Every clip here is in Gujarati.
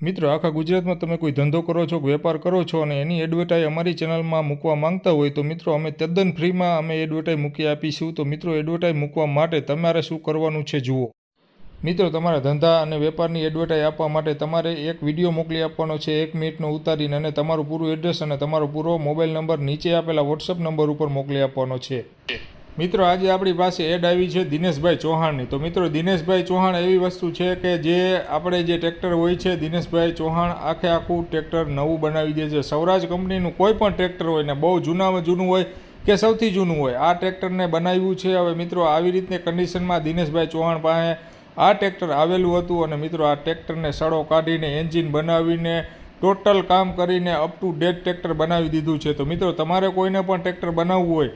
મિત્રો, આખા ગુજરાતમાં તમે કોઈ ધંધો કરો છો વેપાર કરો છો અને એની એડવર્ટાઈ અમારી ચેનલમાં મૂકવા માંગતા હોય તો મિત્રો, અમે તદ્દન ફ્રીમાં અમે એડવર્ટાઈઝ મૂકી આપીશું. તો મિત્રો એડવર્ટાઈઝ મૂકવા માટે તમારે શું કરવાનું છે, જુઓ. મિત્રો, તમારા ધંધા અને વેપારની એડવર્ટાઈઝ આપવા માટે તમારે એક વીડિયો મોકલી આપવાનો છે, એક મિનિટનો ઉતારીને અને તમારું પૂરું એડ્રેસ અને તમારો પૂરો મોબાઈલ નંબર નીચે આપેલા વોટ્સઅપ નંબર ઉપર મોકલી આપવાનો છે. મિત્રો, આજે આપણી પાસે એડ આવી છે દિનેશભાઈ ચૌહાણની. તો મિત્રો, દિનેશભાઈ ચૌહાણ એવી વસ્તુ છે કે જે આપણે જે ટ્રેક્ટર હોય છે, દિનેશભાઈ ચૌહાણ આખે આખું ટ્રેક્ટર નવું બનાવી દે છે. સૌરાજ કંપનીનું કોઈ પણ ટ્રેક્ટર હોય ને, બહુ જૂનામાં જૂનું હોય કે સૌથી જૂનું હોય, આ ટ્રેક્ટરને બનાવ્યું છે. હવે મિત્રો, આવી રીતની કન્ડિશનમાં દિનેશભાઈ ચૌહાણ પાસે આ ટ્રેક્ટર આવેલું હતું અને મિત્રો, આ ટ્રેક્ટરને સડો કાઢીને એન્જિન બનાવીને ટોટલ કામ કરીને અપ ટુ ડેટ ટ્રેક્ટર બનાવી દીધું છે. તો મિત્રો, તમારે કોઈને પણ ટ્રેક્ટર બનાવવું હોય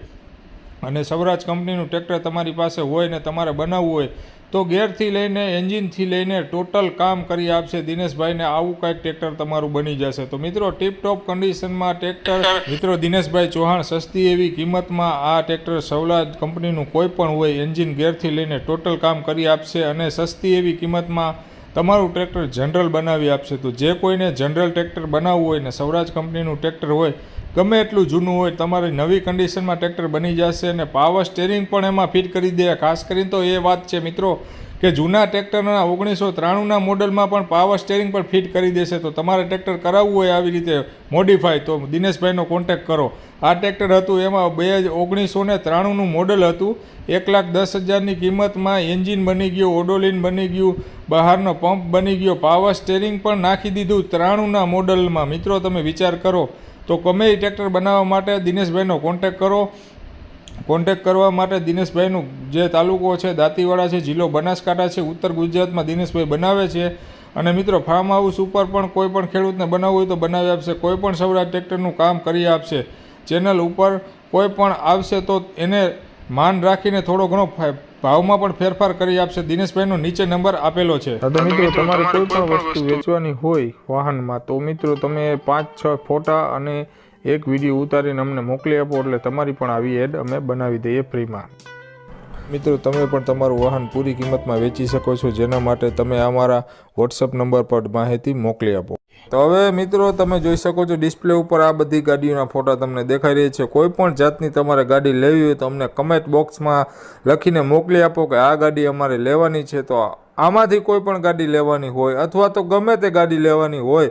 અને સવરાજ કંપનીનું ટ્રેક્ટર તમારી પાસે હોય ને તમારે બનાવવું હોય, તો ગેરથી લઈને, એન્જિનથી લઈને ટોટલ કામ કરી આપશે દિનેશભાઈને. આવું કાંઈક ટ્રેક્ટર તમારું બની જશે. તો મિત્રો ટીપ ટોપ કન્ડિશનમાં ટ્રેક્ટર. મિત્રો, દિનેશભાઈ ચૌહાણ, સસ્તી એવી કિંમતમાં આ ટ્રેક્ટર સવરાજ કંપનીનું કોઈ પણ હોય, એન્જિન ગેરથી લઈને ટોટલ કામ કરી આપશે અને સસ્તી એવી કિંમતમાં તમારું ટ્રેક્ટર જનરલ બનાવી આપશે. તો જે કોઈને જનરલ ટ્રેક્ટર બનાવવું હોય ને સૌરાજ કંપનીનું ટ્રેક્ટર હોય ગમે એટલું જૂનું હોય, તમારી નવી કન્ડિશનમાં ટ્રેક્ટર બની જશે અને પાવર સ્ટેરિંગ પણ એમાં ફિટ કરી દે. ખાસ કરીને તો એ વાત છે મિત્રો કે જૂના ટ્રેક્ટરના ઓગણીસો ત્રાણુંના મોડલમાં પણ પાવર સ્ટેરિંગ પણ ફિટ કરી દેશે. તો તમારે ટ્રેક્ટર કરાવવું હોય આવી રીતે મોડિફાય તો દિનેશભાઈનો કોન્ટેક કરો. આ ટ્રેક્ટર હતું, એમાં બે ઓગણીસો ને ત્રાણુંનું મોડલ હતું. એક લાખ દસ હજારની કિંમતમાં એન્જિન બની ગયું, ઓડોલિન બની ગયું, બહારનો પંપ બની ગયો. પાવર સ્ટેરિંગ પણ નાખી દીધું ત્રાણુંના મોડલમાં. મિત્રો, તમે વિચાર કરો તો ગમે એ ટ્રેક્ટર બનાવવા માટે દિનેશભાઈનો કોન્ટેક કરો. કોન્ટેક કરવા માટે દિનેશભાઈનું જે તાલુકો છે, દાંતીવાડા છે, જિલ્લો બનાસકાંઠા છે, ઉત્તર ગુજરાતમાં દિનેશભાઈ બનાવે છે. અને મિત્રો ફાર્મ હાઉસ ઉપર પણ કોઈ પણ ખેડૂતને બનાવવું હોય તો બનાવી આપશે. કોઈ પણ સૌરાજ ટ્રેક્ટરનું કામ કરી આપશે. ચેનલ ઉપર કોઈ પણ આવશે તો એને માન રાખીને થોડો ઘણો ભાવમાં પણ ફેરફાર કરી આપશે. દિનેશભાઈનો નીચે નંબર આપેલો છે. તો મિત્રો તમારે કોઈ પણ વસ્તુ વેચવાની હોય વાહનમાં તો મિત્રો તમે પાંચ છ ફોટા અને એક વીડિયો ઉતારીને અમને મોકલી આપો એટલે તમારી પણ આવી એડ અમે બનાવી દઈએ ફ્રીમાં. મિત્રો તમે પણ તમારું વાહન પૂરી કિંમતમાં વેચી શકો છો જેના માટે તમે અમારા વોટ્સઅપ નંબર પર માહિતી મોકલી આપો. તો હવે મિત્રો તમે જોઈ શકો છો ડિસ્પ્લે ઉપર આ બધી ગાડીઓના ફોટા તમને દેખાઈ રહી છે. કોઈ પણ જાતની તમારે ગાડી લેવી હોય તો અમને કમેન્ટ બોક્સમાં લખીને મોકલી આપો કે આ ગાડી અમારે લેવાની છે. તો આમાંથી કોઈ પણ ગાડી લેવાની હોય અથવા તો ગમે તે ગાડી લેવાની હોય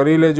કરી લેજો.